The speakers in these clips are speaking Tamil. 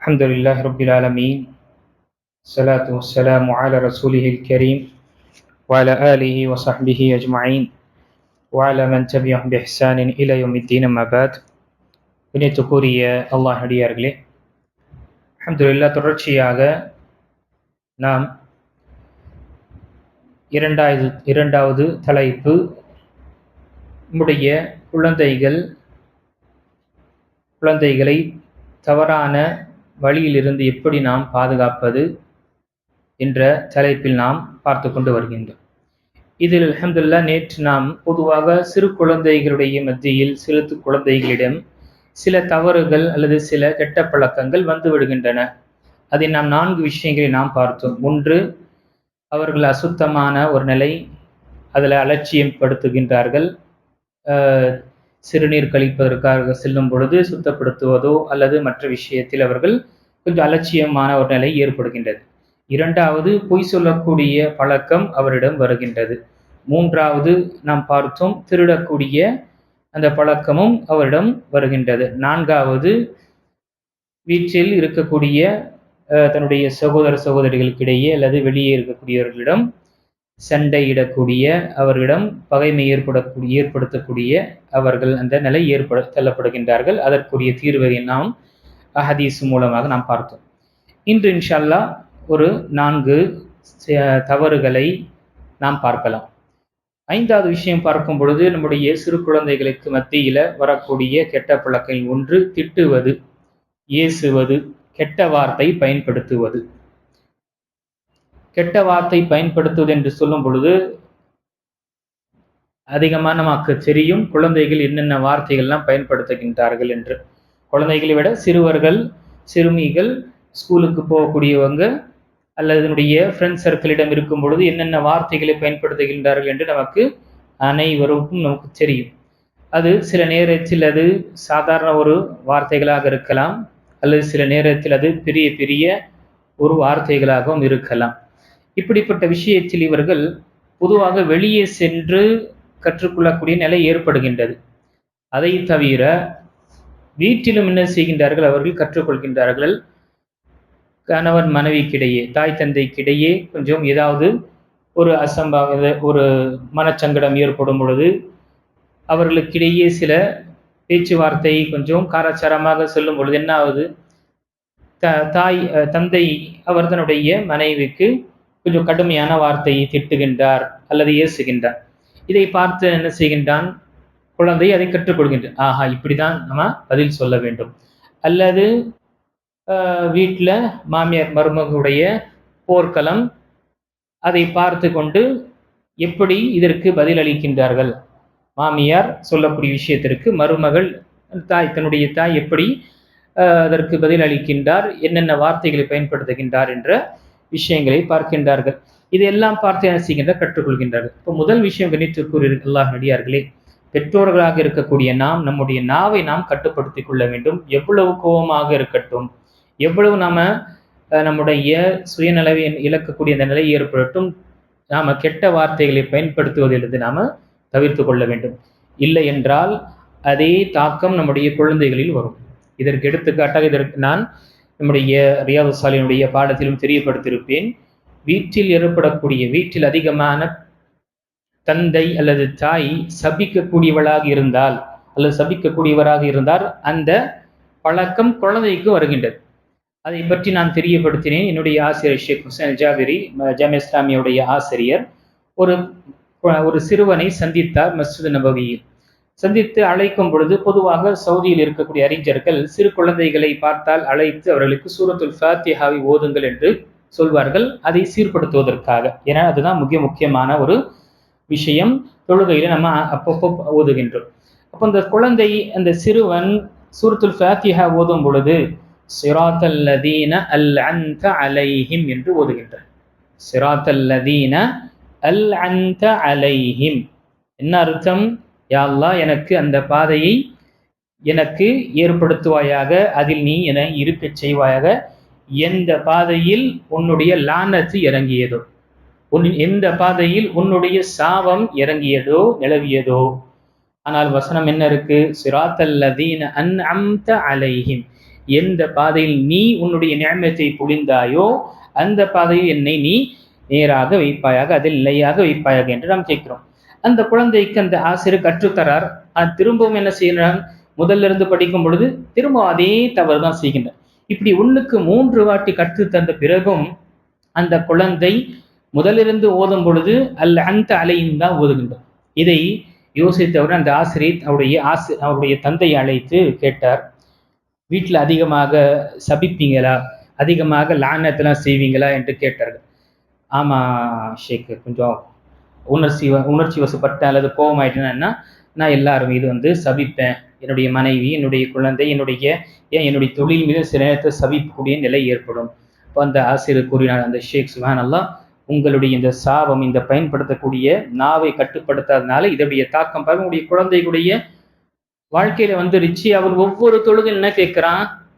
الحمد لله رب العالمين الصلاة والسلام على رسوله الكريم وعلى آله وصحبه أجمعين وعلى من تبعهم بإحسان إلى يوم الدين أما بعد இணைத்துக்குரிய அல்லாஹ் அடியார்களே அல்ஹம்துலில்லா தொடர்ச்சியாக நாம் இரண்டாவது இரண்டாவது தலைப்பு நம்முடைய குழந்தைகள் குழந்தைகளை தவறான வழியிலிருந்து எப்படி நாம் பாதுகாப்பது என்ற தலைப்பில் நாம் பார்த்து கொண்டு வருகின்றோம். இதில் அஹமதுல்லா நேற்று நாம் பொதுவாக சிறு குழந்தைகளுடைய மத்தியில் சிறு குழந்தைகளிடம் சில தவறுகள் அல்லது சில கெட்ட பழக்கங்கள் வந்து விடுகின்றன. அதை நாம் நான்கு விஷயங்களை நாம் பார்த்தோம். ஒன்று அவர்கள் அசுத்தமான ஒரு நிலை அதில் அலட்சியம் படுத்துகின்றார்கள் சிறுநீர் கழிப்பதற்காக செல்லும் பொழுது சுத்தப்படுத்துவதோ அல்லது மற்ற விஷயத்தில் அவர்கள் கொஞ்சம் அலட்சியமான ஒரு நிலை ஏற்படுகின்றது. இரண்டாவது பொய் சொல்லக்கூடிய பழக்கம் அவரிடம் வருகின்றது. மூன்றாவது நாம் பார்த்தோம் திருடக்கூடிய அந்த பழக்கமும் அவரிடம் வருகின்றது. நான்காவது வீட்டில் இருக்கக்கூடிய தன்னுடைய சகோதர சகோதரிகளுக்கிடையே அல்லது வெளியே இருக்கக்கூடியவர்களிடம் சண்டையிடக்கூடிய அவர்களிடம் பகைமை ஏற்படக்கூடிய ஏற்படுத்தக்கூடிய அவர்கள் அந்த நிலை ஏற்பட தள்ளப்படுகின்றார்கள். அதற்குரிய தீர்வை நாம் ஹதீஸ் மூலமாக நாம் பார்த்தோம். இன்று இன்ஷல்லா ஒரு நான்கு தவறுகளை நாம் பார்க்கலாம். ஐந்தாவது விஷயம் பார்க்கும் பொழுது நம்முடைய சிறு குழந்தைகளுக்கு மத்தியில் வரக்கூடிய கெட்ட பழக்கம் ஒன்று திட்டுவது ஏசுவது கெட்ட வார்த்தை பயன்படுத்துவது. கெட்ட வார்த்தை பயன்படுத்துவது என்று சொல்லும் பொழுது அதிகமாக நமக்கு தெரியும். குழந்தைகள் என்னென்ன வார்த்தைகள்லாம் பயன்படுத்துகின்றார்கள் என்று. குழந்தைகளை விட சிறுவர்கள் சிறுமிகள் ஸ்கூலுக்கு போகக்கூடியவங்க அல்லது என்னுடைய ஃப்ரெண்ட்ஸ் சர்க்கிளிடம் இருக்கும் பொழுது என்னென்ன வார்த்தைகளை பயன்படுத்துகின்றார்கள் என்று நமக்கு அனைவருக்கும் நமக்கு தெரியும். அது சில நேரத்தில் அது சாதாரண ஒரு வார்த்தைகளாக இருக்கலாம் அல்லது சில நேரத்தில் அது பெரிய பெரிய ஒரு வார்த்தைகளாகவும் இருக்கலாம். இப்படிப்பட்ட விஷயத்தில் இவர்கள் பொதுவாக வெளியே சென்று கற்றுக்கொள்ளக்கூடிய நிலை ஏற்படுகின்றது. அதை தவிர வீட்டிலும் என்ன செய்கின்றார்கள்? அவர்கள் கற்றுக்கொள்கின்றார்கள். கணவன் மனைவிக்கிடையே தாய் தந்தைக்கிடையே கொஞ்சம் ஏதாவது ஒரு அசம்பாவித ஒரு மனச்சங்கடம் ஏற்படும் பொழுது அவர்களுக்கிடையே சில பேச்சுவார்த்தை கொஞ்சம் காராச்சாரமாக சொல்லும் பொழுது என்ன ஆகுது? த தாய் தந்தை அவர் தன்னுடைய மனைவிக்கு கொஞ்சம் கடுமையான வார்த்தையை திட்டுகின்றார் அல்லது ஏசுகின்றார். இதை பார்த்து என்ன செய்கின்றான்? குழந்தை அதை கற்றுக்கொள்கின்றான் ஆஹா இப்படிதான் நம்ம பதில் சொல்ல வேண்டும். அல்லது வீட்டில் மாமியார் மருமகளுடைய போர்க்களம் அதை பார்த்து கொண்டு எப்படி இதற்கு பதில் அளிக்கின்றார்கள்? மாமியார் சொல்லக்கூடிய விஷயத்திற்கு மருமகள் தாய் தன்னுடைய தாய் எப்படி அதற்கு பதில் அளிக்கின்றார்? என்னென்ன வார்த்தைகளை பயன்படுத்துகின்றார் என்ற விஷயங்களை பார்க்கின்றார்கள். இதையெல்லாம் பார்த்து என்ன செய்கின்ற கற்றுக்கொள்கின்றார்கள். இப்போ முதல் விஷயம் கணித்திற்குரிய அல்லாஹ் நடிகார்களே பெற்றோர்களாக இருக்கக்கூடிய நாம் நம்முடைய நாவை நாம் கட்டுப்படுத்திக் கொள்ள வேண்டும். எவ்வளவு கோபமாக இருக்கட்டும் எவ்வளவு நாம நம்முடைய சுயநலவை இழக்கக்கூடிய அந்த நிலை ஏற்படட்டும் நாம கெட்ட வார்த்தைகளை பயன்படுத்துவதிலிருந்து நாம தவிர்த்து கொள்ள வேண்டும். இல்லை என்றால் அதே தாக்கம் நம்முடைய குழந்தைகளில் வரும். இதற்கு எடுத்துக்காட்டாக இதற்கு நான் நம்முடைய ரியாது சாலினுடைய பாடத்திலும் தெரியப்படுத்தியிருப்பேன். வீட்டில் ஏற்படக்கூடிய வீட்டில் அதிகமான தந்தை அல்லது தாய் சபிக்கக்கூடியவளாக இருந்தால் அல்லது சபிக்கக்கூடியவராக இருந்தால் அந்த பழக்கம் குழந்தைக்கு வருகின்றது. அதை பற்றி நான் தெரியப்படுத்தினேன். என்னுடைய ஆசிரியர் ஷேக் ஹுசேன் ஜாவிரி ஜாம் இஸ்லாமியுடைய ஆசிரியர். ஒரு ஒரு சிறுவனை சந்தித்தார் மஸ்ஜித் நபவியில். சந்தித்து அழைக்கும் பொழுது பொதுவாக சவுதியில் இருக்கக்கூடிய அறிஞர்கள் சிறு குழந்தைகளை பார்த்தால் அழைத்து அவர்களுக்கு சூரத்துல் ஃபாத்திஹாவை ஓதுங்கள் என்று சொல்வார்கள். அதை சீர்படுத்துவதற்காக. ஏன்னா அதுதான் மிக முக்கியமான ஒரு விஷயம். தொழுகையில நம்ம அப்பப்போ ஓதுகின்றோம். அப்போ இந்த குழந்தை அந்த சிறுவன் சூரத்துல் ஃபாத்திஹா ஓதும் பொழுது சிராத்தல்லதீன அல் அந்த அலைஹிம் என்று ஓதுகின்றார். சிராத்தல்லதீன அல் அந்த அலைஹிம் என்ன அர்த்தம்? யாழ்லா எனக்கு அந்த பாதையை எனக்கு ஏற்படுத்துவாயாக அதில் நீ என இருக்கச் செய்வாயாக. எந்த பாதையில் உன்னுடைய லானத்து இறங்கியதோ உன் எந்த பாதையில் உன்னுடைய சாபம் இறங்கியதோ நிலவியதோ. ஆனால் வசனம் என்ன இருக்கு? சிராத்தல்லதீன அன் அம்த அலைஹிம். எந்த பாதையில் நீ உன்னுடைய நியமத்தை புரிந்தாயோ அந்த பாதையில் என்னை நீ நேராக வைப்பாயாக அதில் நிலையாக வைப்பாயாக என்று நாம் கேட்கிறோம். அந்த குழந்தைக்கு அந்த ஆசிரியர் கற்றுத்தரார். அது திரும்பவும் என்ன செய்கிறான் முதல்ல இருந்து படிக்கும் பொழுது திரும்ப அதே தவறு தான் செய்கின்றார். இப்படி ஒண்ணுக்கு மூன்று வாட்டி கற்று தந்த பிறகும் அந்த குழந்தை முதலிருந்து ஓதும் பொழுது அல்ல அந்த அலையும் தான் ஓதுகின்றார். இதை யோசித்தவுடன் அந்த ஆசிரியர் அவருடைய ஆசி அவருடைய தந்தையை அழைத்து கேட்டார் வீட்டில் அதிகமாக சபிப்பீங்களா? அதிகமாக லானத்தெல்லாம் செய்வீங்களா? என்று கேட்டார்கள். ஆமாம் ஷேக் கொஞ்சம் உணர்ச்சி வ- உணர்ச்சி வசப்பட்டேன் அல்லது கோபமாயிட்டேன்னா நான் எல்லாரும் இது வந்து சபிப்பேன். என்னுடைய மனைவி என்னுடைய குழந்தை என்னுடைய ஏன் என்னுடைய தொழில் மீது சில நேரத்தில் சபிக்கக்கூடிய நிலை ஏற்படும். இப்போ அந்த ஆசிரியர் கூறினார் அந்த ஷேக் சுஹான் உங்களுடைய இந்த சாபம் இந்த பயன்படுத்தக்கூடிய நாவை கட்டுப்படுத்தாதனால இதனுடைய தாக்கம் பாருங்க உங்களுடைய குழந்தைகளுடைய வாழ்க்கையில வந்துருச்சு. அவன் ஒவ்வொரு தொழுகையில் என்ன கேட்கிறான்?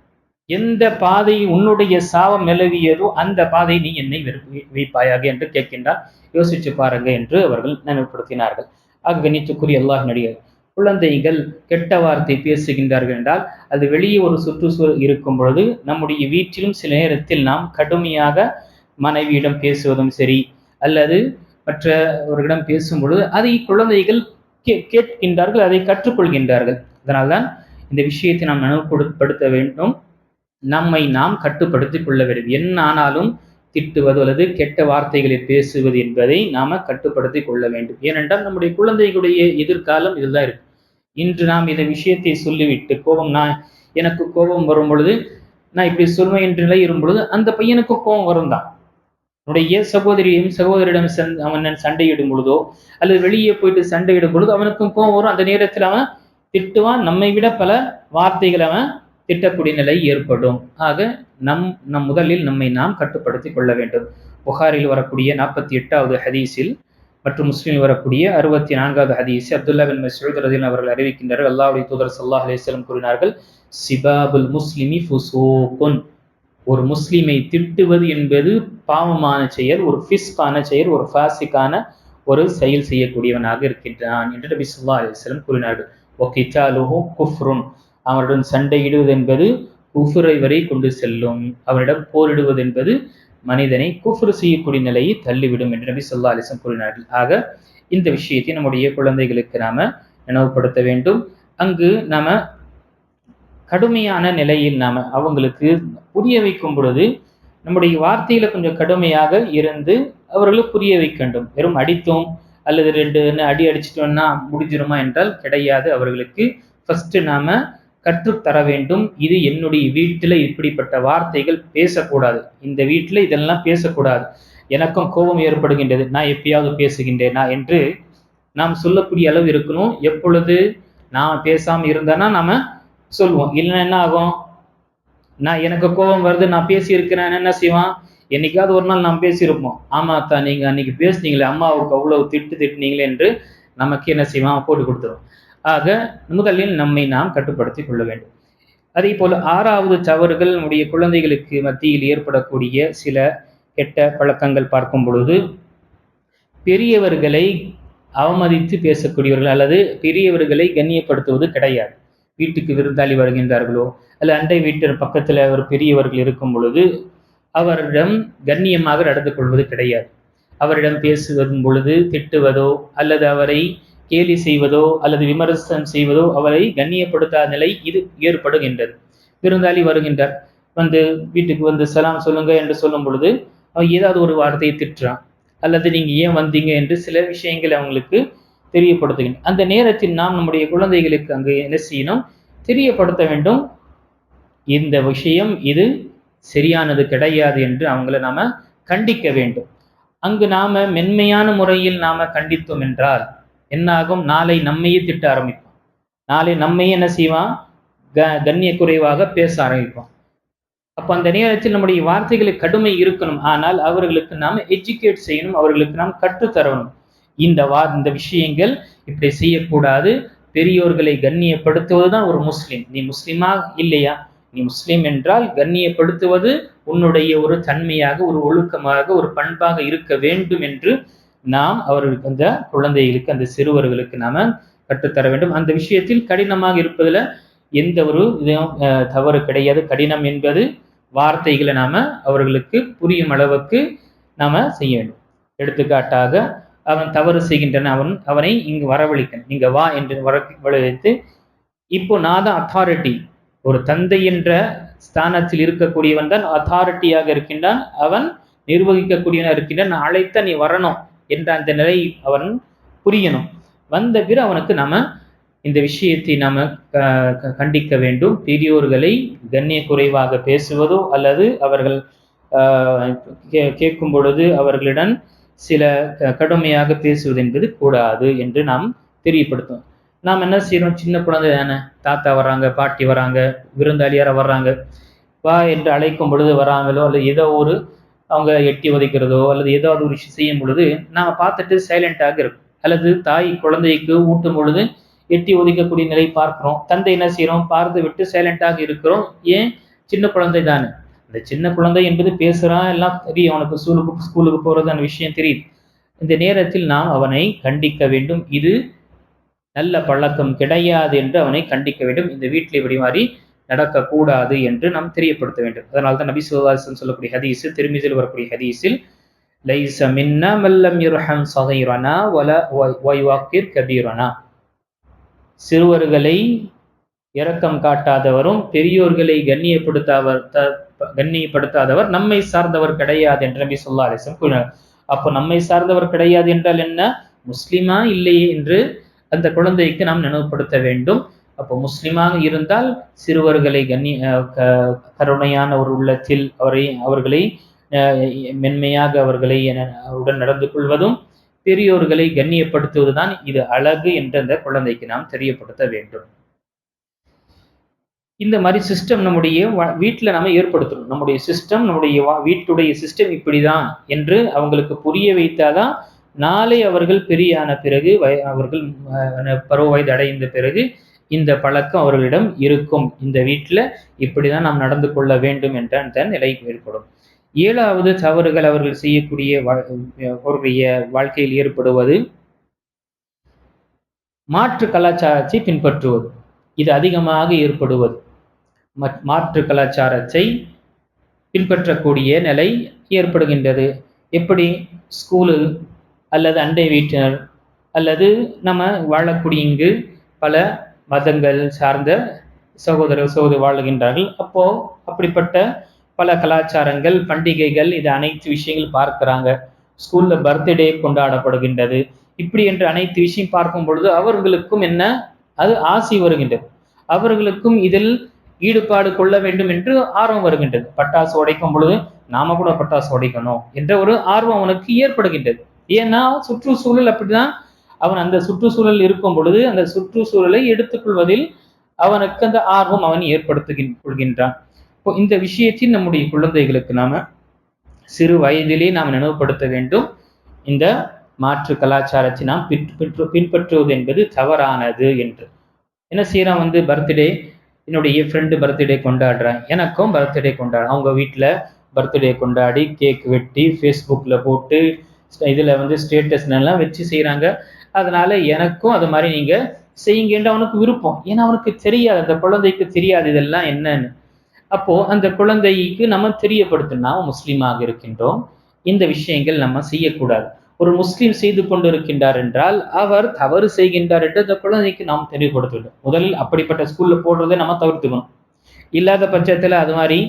எந்த பாதை உன்னுடைய சாபம் நிலவியதோ அந்த பாதை நீ என்னை வைப்பாயாக என்று கேட்கின்றார். யோசிச்சு பாருங்க என்று அவர்கள் நினைவுபடுத்தினார்கள். ஆக கணித்துக்குரிய அல்லாஹ் நடிகர் குழந்தைகள் கெட்ட வார்த்தை பேசுகின்றார்கள் என்றால் அது வெளியே ஒரு சுற்றுச்சூழல் இருக்கும் பொழுது நம்முடைய வீட்டிலும் சில நேரத்தில் நாம் கடுமையாக மனைவியிடம் பேசுவதும் சரி அல்லது மற்றவர்களிடம் பேசும் பொழுது அதை குழந்தைகள் கே- கேட்கின்றார்கள் அதை கற்றுக்கொள்கின்றார்கள். அதனால்தான் இந்த விஷயத்தை நாம் நினைவுபடுத்த வேண்டும். நம்மை நாம் கட்டுப்படுத்திக் கொள்ள வேண்டும். என்ன ஆனாலும் திட்டுவது அல்லது கெட்ட வார்த்தைகளை பேசுவது என்பதை நாம கட்டுப்படுத்திக் கொள்ள வேண்டும். ஏனென்றால் நம்முடைய குழந்தைகளுடைய எதிர்காலம் இதுதான் இருக்கு. இன்று நாம் இந்த விஷயத்தை சொல்லிவிட்டு கோபம் நான் எனக்கு கோபம் வரும் பொழுது நான் இப்படி சொல்வேன் என்ற நிலை இருக்கும் பொழுது அந்த பையனுக்கு கோபம் வரும் தான் உன்னுடைய சகோதரியும் சகோதரியிடம் அவன் சண்டையிடும் பொழுதோ அல்லது வெளியே போயிட்டு சண்டையிடும் பொழுது அவனுக்கும் கோபம் வரும். அந்த நேரத்தில் அவன் திட்டுவான். நம்மை விட பல வார்த்தைகள் அவன் திட்டக்கூடிய நிலை ஏற்படும். ஆக நம் நம் முதலில் நம்மை நாம் கட்டுப்படுத்திக் கொள்ள வேண்டும். புகாரில் வரக்கூடிய நாற்பத்தி எட்டாவது ஹதீஸில் மற்றும் முஸ்லீமில் வரக்கூடிய அறுபத்தி நான்காவது ஹதீஸ் அப்துல்லா பின் மசூத் ரதீன் அவர்கள் அறிவிக்கின்றார்கள். அல்லாவுடைய தூதர் சல்லாஹ் அலிஸ்லம் கூறினார்கள் சிபாபுல் முஸ்லிமி ஃபுசூகுன். ஒரு முஸ்லிமை திட்டுவது என்பது பாவமான செயல் ஒரு ஃபிஸ்கான செயல் ஒரு ஃபாசிக்கான ஒரு செயல் செய்யக்கூடியவனாக இருக்கின்றான் என்று நபி ஸல்லல்லாஹு அலிஸ்லம் கூறினார்கள். ஒகிச்சாலுஹு குஃப்ருன். அவருடன் சண்டையிடுவது என்பது குஃபுரை வரை கொண்டு செல்லும். அவரிடம் போரிடுவது என்பது மனிதனை குஃபுர் செய்யக்கூடிய நிலையை தள்ளிவிடும் என்று நபி சொல்லா அலிசம் கூறினார்கள். ஆக இந்த விஷயத்தை நம்முடைய குழந்தைகளுக்கு நாம நினைவுபடுத்த வேண்டும். அங்கு நாம கடுமையான நிலையில் நாம அவங்களுக்கு புரிய வைக்கும் பொழுது நம்முடைய வார்த்தையில கொஞ்சம் கடுமையாக இருந்து அவர்களுக்கு புரிய வைக்க வேண்டும். வெறும் அடித்தோம் அல்லது ரெண்டு அடி அடிச்சிட்டோம்னா முடிஞ்சிருமா என்றால் கிடையாது. அவர்களுக்கு ஃபர்ஸ்ட் நாம கற்றுத்தர வேண்டும். இது என்னுடைய வீட்டில் இப்படிப்பட்ட வார்த்தைகள் பேசக்கூடாது. இந்த வீட்டில் இதெல்லாம் பேசக்கூடாது. எனக்கும் கோபம் ஏற்படுகின்றது. நான் எப்பயாவது பேசுகின்றேனா என்று நாம் சொல்லக்கூடிய அளவு இருக்கணும். எப்பொழுது நாம் பேசாமல் இருந்தேன்னா நாம் சொல்லுவோம் இல்லைன்னா என்ன ஆகும்? நான் எனக்கு கோபம் வருது நான் பேசியிருக்கிறேன். என்ன செய்வான் என்னைக்காவது ஒரு நாள் நாம் பேசியிருப்போம். ஆமா அத்தா நீங்கள் அன்னைக்கு பேசுனீங்களே அம்மாவுக்கு அவ்வளவு திட்டு திட்டுனீங்களே என்று நமக்கு என்ன செய்வான் போட்டு கொடுத்துருவோம் ஆக முதலில் நம்மை நாம் கட்டுப்படுத்திக் கொள்ள வேண்டும். அதே போல் ஆறாவது தவறுகள் நம்முடைய குழந்தைகளுக்கு மத்தியில் ஏற்படக்கூடிய சில கெட்ட பழக்கங்கள் பார்க்கும் பொழுது பெரியவர்களை அவமதித்து பேசக்கூடியவர்கள் அல்லது பெரியவர்களை கண்ணியப்படுத்துவது கிடையாது. வீட்டுக்கு விருந்தாளி வருகின்றார்களோ அல்லது அண்டை வீட்டு பக்கத்தில் ஒரு பெரியவர்கள் இருக்கும் பொழுது அவரிடம் கண்ணியமாக நடந்து கொள்வது கிடையாது. அவரிடம் பேசுவதும் பொழுது திட்டுவதோ அல்லது அவரை கேலி செய்வதோ அல்லது விமர்சனம் செய்வதோ அவரை கண்ணியப்படுத்தாத நிலை இது ஏற்படுகின்றது. விருந்தாளி வருகின்றார். வந்து வீட்டுக்கு வந்து சலாம் சொல்லுங்க என்று சொல்லும் பொழுது அவன் ஏதாவது ஒரு வார்த்தையை திட்டுறான். அல்லது நீங்க ஏன் வந்தீங்க என்று சில விஷயங்களை அவங்களுக்கு தெரியப்படுத்துகின்றன அந்த நேரத்தில் நாம் நம்முடைய குழந்தைகளுக்கு அங்கு என்ன செய்யணும்? தெரியப்படுத்த வேண்டும். இந்த விஷயம் இது சரியானது கிடையாது என்று அவங்கள நாம கண்டிக்க வேண்டும். அங்கு நாம மென்மையான முறையில் நாம கண்டித்தோம் என்றால் என்ன ஆகும் நாளை நம்மையே திட்ட ஆரம்பிப்பான். நாளை நம்மையே என்ன செய்வான்? க கண்ணிய குறைவாக பேச ஆரம்பிப்பான். அப்ப அந்த நேரத்தில் நம்முடைய வார்த்தைகளுக்கு கடுமை இருக்கணும். ஆனால் அவர்களுக்கு நாம் எஜுகேட் செய்யணும். அவர்களுக்கு நாம் கற்றுத்தரணும். இந்த வா இந்த விஷயங்கள் இப்படி செய்யக்கூடாது. பெரியோர்களை கண்ணியப்படுத்துவதுதான் ஒரு முஸ்லீம். நீ முஸ்லிமா? இல்லையா? நீ முஸ்லீம் என்றால் கண்ணியப்படுத்துவது உன்னுடைய ஒரு தன்மையாக ஒரு ஒழுக்கமாக ஒரு பண்பாக இருக்க வேண்டும் என்று நாம் அவர்களுக்கு அந்த குழந்தைகளுக்கு அந்த சிறுவர்களுக்கு நாம கற்றுத்தர வேண்டும். அந்த விஷயத்தில் கடினமாக இருப்பதுல எந்த ஒரு இதுவும் தவறு கிடையாது. கடினம் என்பது வார்த்தைகளை நாம அவர்களுக்கு புரியும் அளவுக்கு நாம செய்ய வேண்டும். எடுத்துக்காட்டாக அவன் தவறு செய்கின்றன அவன் அவனை இங்கு வரவழைக்க நீங்க வா என்று வர வரவழைத்து இப்போ நான் தான் அத்தாரிட்டி ஒரு தந்தை என்ற ஸ்தானத்தில் இருக்கக்கூடியவன் தான் அத்தாரிட்டியாக இருக்கின்றான். அவன் நிர்வகிக்கக்கூடியவனாக இருக்கின்றான். நான் அழைத்த நீ வரணும். என்ற அந்த நிலை அவன் புரியணும். வந்த பிறகு அவனுக்கு நாம இந்த விஷயத்தை நாம க- கண்டிக்க வேண்டும். பெரியோர்களை கண்ணிய குறைவாக பேசுவதோ அல்லது அவர்கள் கே- கேட்கும் பொழுது அவர்களிடம் சில க- கடுமையாக பேசுவது என்பது கூடாது என்று நாம் தெரியப்படுத்தும். நாம் என்ன செய்யறோம் சின்ன குழந்தை தானே. தாத்தா வர்றாங்க பாட்டி வராங்க விருந்தாளியார வர்றாங்க. வா என்று அழைக்கும் பொழுது வராங்களோ அல்லது ஏதோ ஒரு அவங்க எட்டி உதைக்கிறதோ அல்லது ஏதாவது ஒரு விஷயம் செய்யும் பொழுது நாம பார்த்துட்டு சைலண்டாக இருக்கும். அல்லது தாய் குழந்தைக்கு ஊட்டும் பொழுது எட்டி ஒதுக்கக்கூடிய நிலை பார்க்கிறோம். தந்தை என்ன செய்யறோம்? பார்த்து விட்டு சைலண்டாக இருக்கிறோம். ஏன்? சின்ன குழந்தை தானே. இந்த சின்ன குழந்தை என்பது பேசுறான் எல்லாம் தெரியும். அவனுக்கு ஸ்கூலுக்கு ஸ்கூலுக்கு போகிறதான விஷயம் தெரியுது. இந்த நேரத்தில் நாம் அவனை கண்டிக்க வேண்டும். இது நல்ல பழக்கம் கிடையாது என்று அவனை கண்டிக்க வேண்டும். இந்த வீட்டில் இப்படி மாதிரி நடக்கக்கூடாது என்று நாம் தெரியப்படுத்த வேண்டும். அதனால தான் நபி சுல்லாசன் சொல்லக்கூடிய ஹதீஸு திருமிதில் வரக்கூடிய ஹதீஸில் லைச மின்னா மல்லம் யுர்ஹம் சகைரனா வல வைவாக்கிர் கபீரனா. சிறுவர்களை இரக்கம் காட்டாதவரும் பெரியோர்களை கண்ணியப்படுத்தாவர் த- கண்ணியப்படுத்தாதவர் நம்மை சார்ந்தவர் கிடையாது என்று நபி சொல்லா அலிசம் கூறினார். அப்போ நம்மை சார்ந்தவர் கிடையாது என்றால் என்ன? முஸ்லிமா இல்லையே என்று அந்த குழந்தைக்கு நாம் நினைவுபடுத்த வேண்டும். அப்போ முஸ்லிமாக இருந்தால் சிறுவர்களை கண்ணி கருணையான ஒரு உள்ளத்தில் அவரை அவர்களை மென்மையாக அவர்களை உடன் நடந்து கொள்வதும் பெரியோர்களை கண்ணியப்படுத்துவதுதான் இது அழகு என்று அந்த குழந்தைக்கு நாம் தெரியப்படுத்த வேண்டும். இந்த மாதிரி சிஸ்டம் நம்முடைய வீட்டில் நம்ம ஏற்படுத்தணும். நம்முடைய சிஸ்டம் நம்முடைய வா- வீட்டுடைய சிஸ்டம் இப்படிதான் என்று அவங்களுக்கு புரிய வைத்தாதான் நாளை அவர்கள் பெரியான பிறகு வய- அவர்கள் அஹ், பருவ வயது அடைந்த பிறகு இந்த பழக்கம் அவர்களிடம் இருக்கும். இந்த வீட்டில் இப்படிதான் நாம் நடந்து கொள்ள வேண்டும் என்ற அந்த நிலை ஏற்படும் ஏழாவது தவறுகள் அவர்கள் செய்யக்கூடிய வா- அவர்களுடைய வாழ்க்கையில் ஏற்படுவது மாற்று கலாச்சாரத்தை பின்பற்றுவது. இது அதிகமாக ஏற்படுவது. மாற்று கலாச்சாரத்தை பின்பற்றக்கூடிய நிலை ஏற்படுகின்றது. எப்படி? ஸ்கூலு அல்லது அண்டை வீட்டினர் அல்லது நம்ம வாழக்கூடிய இங்கு பல மதங்கள் சார்ந்த சகோதர சகோதரி வாழுகின்றார்கள். அப்போ அப்படிப்பட்ட பல கலாச்சாரங்கள் பண்டிகைகள் இது அனைத்து விஷயங்கள் பார்க்கிறாங்க. ஸ்கூல்ல பர்த்டே கொண்டாடப்படுகின்றது. இப்படி என்று அனைத்து விஷயம் பார்க்கும் பொழுது அவர்களுக்கும் என்ன? அது ஆசை வருகின்றது. அவர்களுக்கும் இதில் ஈடுபாடு கொள்ள வேண்டும் என்று ஆர்வம் வருகின்றது. பட்டாசு உடைக்கும் பொழுது நாம கூட பட்டாசு உடைக்கணும் என்ற ஒரு ஆர்வம் அவனுக்கு ஏற்படுகின்றது. ஏன்னா சுற்றுச்சூழல் அப்படிதான். அவன் அந்த சுற்றுச்சூழல் இருக்கும் பொழுது அந்த சுற்றுச்சூழலை எடுத்துக்கொள்வதில் அவனுக்கு அந்த ஆர்வம் அவன் ஏற்படுத்துகின் கொள்கின்றான். இப்போ இந்த விஷயத்தில் நம்முடைய குழந்தைகளுக்கு நாம சிறு வயதிலே நாம் நினைவுபடுத்த வேண்டும். இந்த மாற்று கலாச்சாரத்தை நாம் பின்பற்று- பின்பற்றுவது என்பது தவறானது என்று. என்ன செய்யறான் வந்து பர்த்டே என்னுடைய ஃப்ரெண்டு பர்த்டே கொண்டாடுறேன். எனக்கும் பர்த்டே கொண்டாடு அவங்க வீட்டில் பர்த்டே கொண்டாடி கேக் வெட்டி ஃபேஸ்புக்கில் போட்டு இதில் வந்து ஸ்டேட்டஸ்லாம் வச்சு செய்கிறாங்க அதனால எனக்கும் அது மாதிரி நீங்க செய்யுங்கன்ற அவனுக்கு விருப்பம். ஏன்னா அவனுக்கு தெரியாது. அந்த குழந்தைக்கு தெரியாது இதெல்லாம் என்னன்னு. அப்போ அந்த குழந்தைக்கு நம்ம தெரியப்படுத்தினா நாம் முஸ்லீமாக இருக்கின்றோம். இந்த விஷயங்கள் நம்ம செய்யக்கூடாது. ஒரு முஸ்லீம் செய்து கொண்டு இருக்கின்றார் என்றால் அவர் தவறு செய்கின்றார் என்று அந்த குழந்தைக்கு நாம் தெரியப்படுத்த வேண்டும் முதலில் அப்படிப்பட்ட ஸ்கூல்ல போடுறதை நம்ம தவிர்த்துக்கணும். இல்லாத பட்சத்துல அது மாதிரி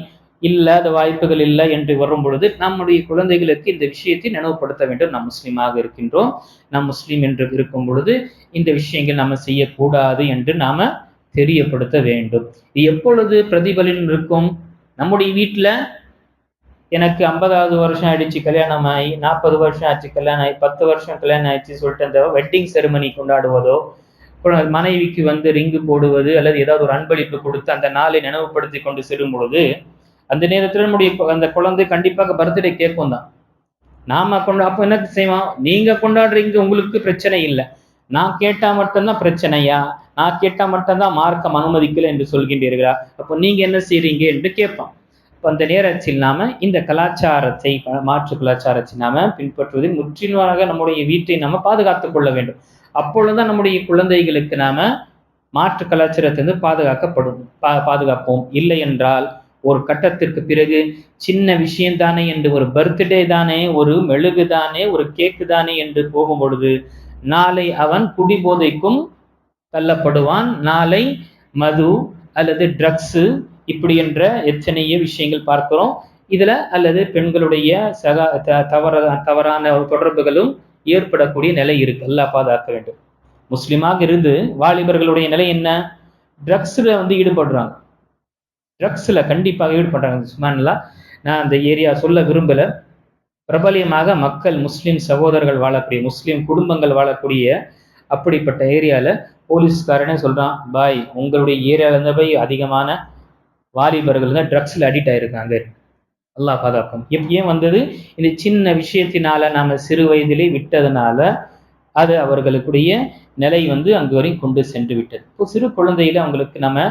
இல்லாத வாய்ப்புகள் இல்லை என்று வரும் பொழுது நம்முடைய குழந்தைகளுக்கு இந்த விஷயத்தை நினைவுபடுத்த வேண்டும். நாம் முஸ்லீமாக இருக்கின்றோம். நாம் முஸ்லீம் என்று இருக்கும் பொழுது இந்த விஷயங்கள் நம்ம செய்யக்கூடாது என்று நாம தெரியப்படுத்த வேண்டும். இது எப்பொழுது பிரதிபலன் இருக்கும்? நம்முடைய வீட்டில் எனக்கு ஐம்பதாவது வருஷம் ஆயிடுச்சு கல்யாணம் ஆகி நாற்பது வருஷம் ஆச்சு கல்யாணம் ஆகி பத்து வருஷம் கல்யாணம் ஆயிடுச்சு சொல்லிட்டு அந்த வெட்டிங் செரமனி கொண்டாடுவதோ மனைவிக்கு வந்து ரிங்கு போடுவது அல்லது ஏதாவது ஒரு அன்பளிப்பு கொடுத்து அந்த நாளை நினைவுபடுத்தி கொண்டு செல்லும் பொழுது அந்த நேரத்தில் நம்முடைய அந்த குழந்தை கண்டிப்பாக பர்த்டே கேட்கும் தான். நாம கொண்டா அப்போ என்ன செய்வோம்? நீங்க கொண்டாடுறீங்க உங்களுக்கு பிரச்சனை இல்லை. நான் கேட்டா மட்டும்தான் பிரச்சனையா? நான் கேட்டா மட்டும்தான் மார்க்கம் அனுமதிக்கல என்று சொல்கின்றீர்களா? அப்போ நீங்க என்ன செய்றீங்க என்று கேட்பான் இப்போ அந்த நேரத்தில் நாம இந்த கலாச்சாரத்தை மாற்று கலாச்சாரத்தை நாம பின்பற்றுவதில் முற்றிலுமாக நம்முடைய வீட்டை நாம பாதுகாத்துக் கொள்ள வேண்டும். அப்பொழுதுதான் நம்முடைய குழந்தைகளுக்கு நாம மாற்று கலாச்சாரத்திலிருந்து பாதுகாக்கப்படும் பா பாதுகாப்போம். இல்லை என்றால் ஒரு கட்டத்திற்கு பிறகு சின்ன விஷயம் தானே என்று ஒரு பர்த்டே தானே ஒரு மெழுகு தானே ஒரு கேக்கு தானே என்று போகும் பொழுது நாளை அவன் குடிபோதைக்கும் தள்ளப்படுவான். நாளை மது அல்லது ட்ரக்ஸு இப்படி என்ற எத்தனைய விஷயங்கள் பார்க்கிறோம். இதுல அல்லது பெண்களுடைய சக த- தவற தவறான தொடர்புகளும் ஏற்படக்கூடிய நிலை இருக்கு. அல்லா பாதுகாக்க வேண்டும். முஸ்லீமாக இருந்து வாலிபர்களுடைய நிலை என்ன? ட்ரக்ஸில் வந்து ஈடுபடுறாங்க. ட்ரக்ஸில் கண்டிப்பாக ஈடுபடுறாங்க சுமான்லா நான் அந்த ஏரியா சொல்ல விரும்பல. பிரபலியமாக மக்கள் முஸ்லீம் சகோதரர்கள் வாழக்கூடிய முஸ்லீம் குடும்பங்கள் வாழக்கூடிய அப்படிப்பட்ட ஏரியாவில் போலீஸ்காரனே சொல்கிறான் பாய் உங்களுடைய ஏரியால போய் அதிகமான வாலிபர்கள் தான் ட்ரக்ஸில் அடிக்ட் ஆயிருக்காங்க. அல்லா பாதுகாக்கும். ஏன் வந்தது? இந்த சின்ன விஷயத்தினால நாம் சிறு வயதிலே விட்டதுனால அது அவர்களுக்குடைய நிலை வந்து அங்கு வரையும் கொண்டு சென்று விட்டது. இப்போ சிறு குழந்தையில அவங்களுக்கு நம்ம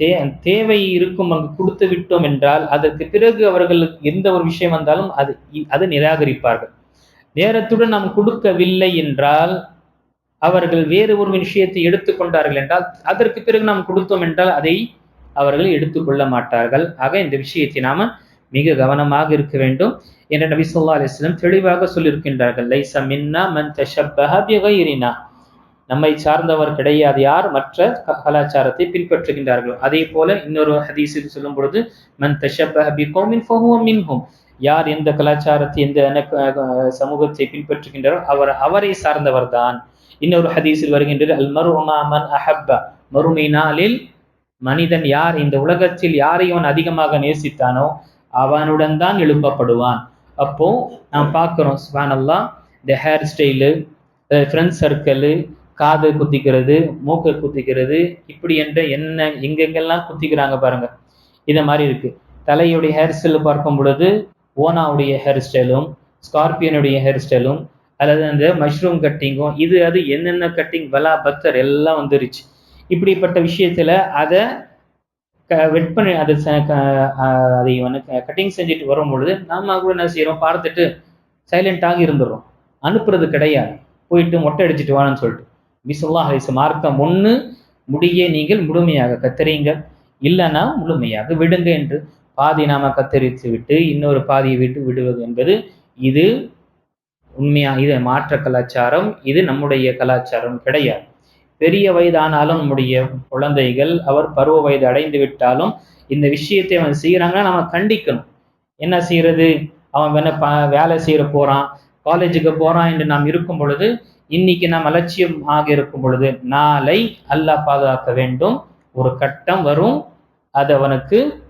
தே தேவை இருக்கும் அங்கு கொடுத்து விட்டோம் என்றால் அதற்கு பிறகு அவர்களுக்கு எந்த ஒரு விஷயம் வந்தாலும் அது அதை நிராகரிப்பார்கள். நேரத்துடன் நாம் கொடுக்கவில்லை என்றால் அவர்கள் வேறு ஒரு விஷயத்தை எடுத்துக்கொண்டார்கள் என்றால் அதற்கு பிறகு நாம் கொடுத்தோம் என்றால் அதை அவர்கள் எடுத்துக்கொள்ள மாட்டார்கள். ஆக இந்த விஷயத்தை நாம மிக கவனமாக இருக்க வேண்டும். என்ற நபி சொல்லா அலிஸ்லம் தெளிவாக சொல்லியிருக்கின்றார்கள். லைசா மின்னா மன் தஷப்பஹ பிகைரினா. நம்மை சார்ந்தவர் கிடையாது யார் மற்ற க- கலாச்சாரத்தை பின்பற்றுகின்றார்களோ. அதே போல இன்னொரு ஹதீஸில் சொல்லும் பொழுது மன் தஷப்பஹ மின்ஹும். யார் எந்த கலாச்சாரத்தை எந்த சமூகத்தை பின்பற்றுகின்றாரோ அவர் அவரை சார்ந்தவர் தான் இன்னொரு ஹதீஸில் வருகின்றது அல் மருமா மன் அஹப்ப. மறுமை நாளில் மனிதன் யார் இந்த உலகத்தில் யாரை அவன் அதிகமாக நேசித்தானோ அவனுடன் தான் எழுப்பப்படுவான். அப்போ நாம் பார்க்கிறோம் சுபானல்லா இந்த ஹேர் ஸ்டைலு ஃப்ரெண்ட்ஸ் சர்க்கிளு காது குத்திக்கிறது மூக்கை குத்திக்கிறது இப்படி என்ற என்ன எங்கெங்கெல்லாம் குத்திக்கிறாங்க பாருங்க. இதை மாதிரி இருக்கு. தலையுடைய ஹேர் ஸ்டைல் பார்க்கும் பொழுது ஓனாவுடைய ஹேர் ஸ்டைலும் ஸ்கார்பியனுடைய ஹேர் ஸ்டைலும் அல்லது அந்த மஷ்ரூம் கட்டிங்கும் இது அது என்னென்ன கட்டிங் வலா பத்தர் எல்லாம் வந்துருச்சு. இப்படிப்பட்ட விஷயத்துல அதை வெட் பண்ணி அதை ச- க- அதை வந்து கட்டிங் செஞ்சுட்டு வரும் பொழுது நாம கூட என்ன செய்யறோம் பார்த்துட்டு சைலண்டாக இருந்துடுறோம். அனுப்புறது கிடையாது. போயிட்டு மொட்டை அடிச்சிட்டு வான்னு சொல்லிட்டு. பிசுல்லா ஹரிச மார்க்கம் ஒன்று முடியை நீங்கள் முழுமையாக கத்தறிங்க இல்லைன்னா முழுமையாக விடுங்க என்று. பாதி நாம கத்தரித்து விட்டு இன்னொரு பாதியை விட்டு விடுவது என்பது இது உண்மையா இது மாற்ற கலாச்சாரம் இது நம்முடைய கலாச்சாரம் கிடையாது. பெரிய வயதானாலும் நம்முடைய குழந்தைகள் அவர் பருவ வயது அடைந்து விட்டாலும் இந்த விஷயத்தை அவன் செய்கிறாங்கன்னா நம்ம கண்டிக்கணும். என்ன செய்யறது அவன் வேணா ப- வேலை செய்யற போறான் காலேஜுக்கு போறான் என்று நாம் இருக்கும் பொழுது இன்னைக்கு நாம் அலட்சியம் ஆக இருக்கும் பொழுது நாளை அல்லாஹ் பாதுகாக்க வேண்டும். ஒரு கட்டம் வரும். அது அவனுக்கு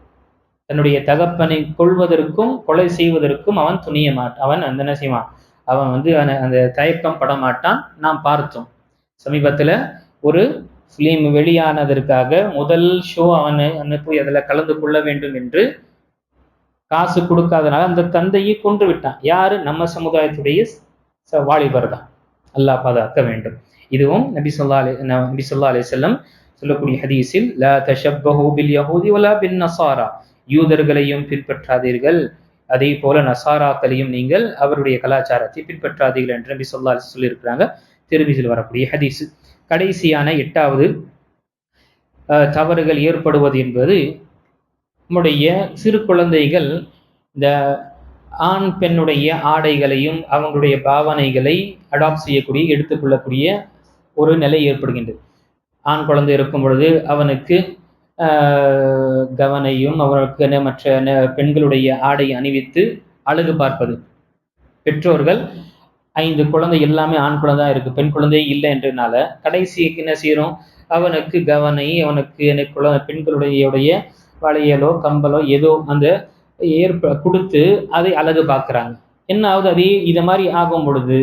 தன்னுடைய தகப்பனை கொள்வதற்கும் கொலை செய்வதற்கும் அவன் துணிய மாட்டான். அவன் அந்த என்ன செய்வான்? அவன் வந்து அவனை அந்த தயக்கம் பட மாட்டான். நாம் பார்த்தோம். சமீபத்துல ஒரு ஃபிலிம் வெளியானதற்காக முதல் ஷோ அவனை அவனை போய் அதில் கலந்து கொள்ள வேண்டும் என்று காசு கொடுக்காதனால அந்த தந்தையை கொன்று விட்டான். யாரு? நம்ம சமுதாயத்துடைய ச- வாலிபர் தான் அல்லாஹ் பாதுகாக்க வேண்டும். இதுவும் நபி சொல்லா அலி நபி சொல்லா அலி செல்லம் சொல்லக்கூடிய ஹதீஸில் லா தஷப்பஹு பில் யஹூதி வலா பின் நசாரா யூதர்களையும் பின்பற்றாதீர்கள். அதே போல நசாராக்களையும் நீங்கள் அவருடைய கலாச்சாரத்தை பின்பற்றாதீர்கள் என்று நபி சொல்லா அலி சொல்லியிருக்கிறாங்க. திருமிசில் வரக்கூடிய ஹதீஸ். கடைசியான எட்டாவது தவறுகள் ஏற்படுவது என்பது நம்முடைய சிறு குழந்தைகள் இந்த ஆண் பெண்ணுடைய ஆடைகளையும் அவங்களுடைய பாவனைகளை அடாப்ட் செய்யக்கூடிய எடுத்துக்கொள்ளக்கூடிய ஒரு நிலை ஏற்படுகின்றது. ஆண் குழந்தை இருக்கும் பொழுது அவனுக்கு கவனையும் அவனுக்கு மற்ற ந- பெண்களுடைய ஆடை அணிவித்து அழகு பார்ப்பது. பெற்றோர்கள் ஐந்து குழந்தை எல்லாமே ஆண் குழந்தை இருக்கு பெண் குழந்தை இல்லை என்றனால கடைசிக்கு என்ன செய்யறோம்? அவனுக்கு கவனை அவனுக்கு எனக்கு பெண்களுடைய வளையலோ கம்பலோ ஏதோ அந்த ஏற்ப கொடுத்து அதை அழகு பார்க்குறாங்க. என்ன ஆகுது அதே இதை மாதிரி ஆகும் பொழுது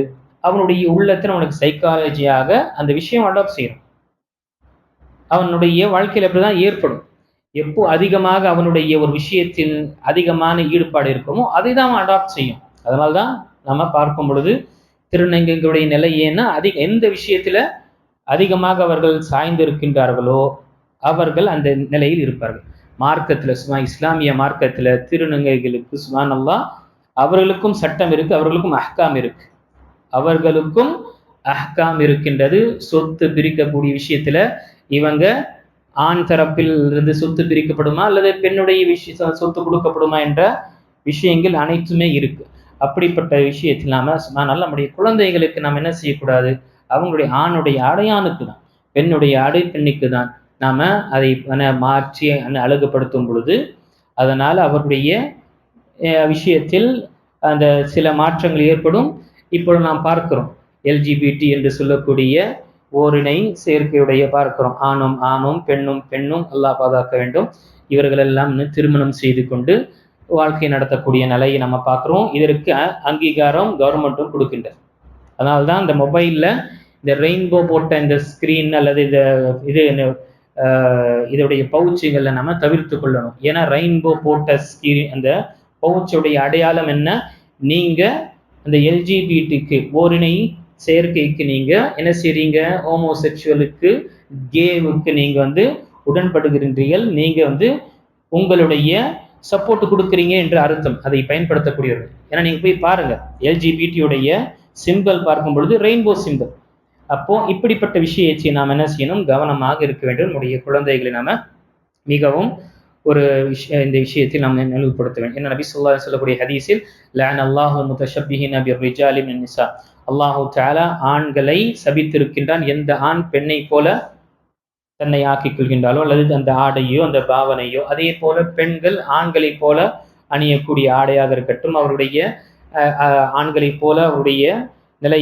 அவனுடைய உள்ளத்தில் அவனுக்கு சைக்காலஜியாக அந்த விஷயம் அடாப்ட் செய்யும். அவனுடைய வாழ்க்கையில் அப்படிதான் ஏற்படும். எப்போ அதிகமாக அவனுடைய ஒரு விஷயத்தில் அதிகமான ஈடுபாடு இருக்குமோ அதை தான் அவன் அடாப்ட் செய்யும். அதனால தான் நம்ம பார்க்கும் பொழுது திருநங்கைகளுடைய நிலை ஏன்னா அதிக எந்த விஷயத்துல அதிகமாக அவர்கள் சாய்ந்து இருக்கின்றார்களோ அவர்கள் அந்த நிலையில் இருப்பார்கள். மார்க்கத்தில் சும்மா இஸ்லாமிய மார்க்கத்தில் திருநங்கைகளுக்கு சுமான் அவர்களுக்கும் சட்டம் இருக்கு அவர்களுக்கும் அஹ்காம் இருக்கு. அவர்களுக்கும் அஹ்காம் இருக்கின்றது. சொத்து பிரிக்கக்கூடிய விஷயத்துல இவங்க ஆண் தரப்பில் இருந்து சொத்து பிரிக்கப்படுமா அல்லது பெண்ணுடைய விஷய சொத்து கொடுக்கப்படுமா என்ற விஷயங்கள் அனைத்துமே இருக்கு. அப்படிப்பட்ட விஷயத்தில் நாம நல்ல நம்முடைய குழந்தைகளுக்கு நாம் என்ன செய்யக்கூடாது? அவங்களுடைய ஆணுடைய அடையானுக்கு தான் பெண்ணுடைய ஆடை பெண்ணுக்கு தான் நாம் அதை மாற்றி அழகுபடுத்தும் பொழுது அதனால் அவருடைய விஷயத்தில் அந்த சில மாற்றங்கள் ஏற்படும். இப்பொழுது நாம் பார்க்கிறோம். எல்ஜிபிடி என்று சொல்லக்கூடிய ஓரினை சேர்க்கையுடைய பார்க்கிறோம். ஆணும் ஆணும் பெண்ணும் பெண்ணும் அல்லாஹ் பாதுகாக்க வேண்டும். இவர்களெல்லாம் திருமணம் செய்து கொண்டு வாழ்க்கை நடத்தக்கூடிய நிலையை நம்ம பார்க்குறோம். இதற்கு அங்கீகாரம் கவர்மெண்ட்டும் கொடுக்கின்றது. அதனால்தான் இந்த மொபைலில் இந்த ரெயின்போ போட்ட இந்த ஸ்க்ரீன் அல்லது இந்த இது இதோடைய பவுச்சுகளை நம்ம தவிர்த்து கொள்ளணும். ஏன்னா ரெயின்போ போட்ட ஸ்க்ரீன் அந்த பவுச்சுடைய அடையாளம் என்ன? நீங்கள் அந்த எல்ஜிபிடிக்கு ஓரிணை செயற்கைக்கு நீங்கள் என்ன செய்றீங்க? ஹோமோசெக்சுவலுக்கு கேவுக்கு நீங்கள் வந்து உடன்படுகின்றீர்கள். நீங்கள் வந்து உங்களுடைய சப்போர்ட் கொடுக்குறீங்க என்று அர்த்தம். அதை பயன்படுத்தக்கூடியவர்கள் ஏன்னா நீங்கள் போய் பாருங்க எல்ஜிபிடியுடைய சிம்பிள் பார்க்கும் பொழுது ரெயின்போ சிம்பிள் அப்போ இப்படிப்பட்ட விஷயத்தை நாம் என்ன செய்யணும்? கவனமாக இருக்க வேண்டும். நம்முடைய குழந்தைகளை நாம மிகவும் ஒரு விஷய இந்த விஷயத்தில் நாம் நினைவுபடுத்த வேண்டும். என்ன நபி சொல்லா சொல்லக்கூடிய ஹதீஸில் லேன் அல்லாஹு முத்தஷபிஹி நபி ரிஜாலி நிசா அல்லாஹு தாலா ஆண்களை சபித்திருக்கின்றான். எந்த ஆண் பெண்ணை போல தன்னை ஆக்கிக் கொள்கின்றாலோ அல்லது அந்த ஆடையோ அந்த பாவனையோ அதே போல பெண்கள் ஆண்களைப் போல அணியக்கூடிய ஆடையாக இருக்கட்டும் அவருடைய ஆண்களைப் போல அவருடைய நிலை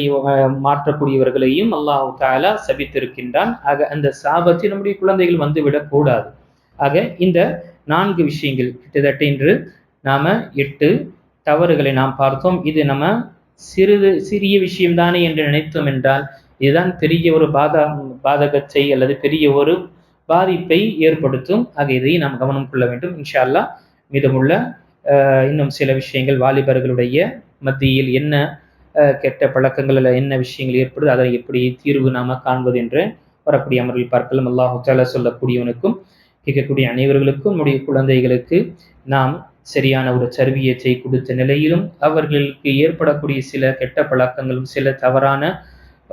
மாற்றக்கூடியவர்களையும் அல்லாஹு தாலா சபித்திருக்கின்றான். ஆக அந்த சாபத்தை நம்முடைய குழந்தைகள் வந்துவிடக் கூடாது ஆக இந்த நான்கு விஷயங்கள் கிட்டத்தட்ட இன்று நாம எட்டு தவறுகளை நாம் பார்த்தோம். இது நம்ம சிறிது சிறிய விஷயம்தானே என்று நினைத்தோம் என்றால் இதுதான் பெரிய ஒரு பாதா பாதகத்தை அல்லது பெரிய ஒரு பாதிப்பை ஏற்படுத்தும். ஆக இதை நாம் கவனம் கொள்ள வேண்டும். இன்ஷா அல்லா மீதமுள்ள இன்னும் சில விஷயங்கள் வாலிபர்களுடைய மத்தியில் என்ன கெட்ட பழக்கங்களில் என்ன விஷயங்கள் ஏற்படுது அதை எப்படி தீர்வு நாம காண்பது என்று வரக்கூடிய அமர்வில் பார்க்கலாம். அல்லாஹு சொல்லக்கூடியவனுக்கும் கேட்கக்கூடிய அனைவர்களுக்கும் நம்முடைய குழந்தைகளுக்கு நாம் சரியான ஒரு சர்வியத்தை கொடுத்த நிலையிலும் அவர்களுக்கு ஏற்படக்கூடிய சில கெட்ட பழக்கங்களும் சில தவறான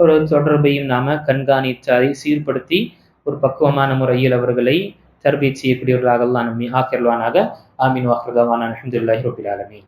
ஒரு தொடர்பையும் நாம கண்காணித்து அதை சீர்படுத்தி ஒரு பக்குவமான முறையில் அவர்களை தர்பீத் செய்யக்கூடியவர்களாக நம்மை ஆக்கிரல்வானாக ஆமீன். வாக்கிரதவான அஹமதுல்லாஹி ரபில் ஆலமீன்.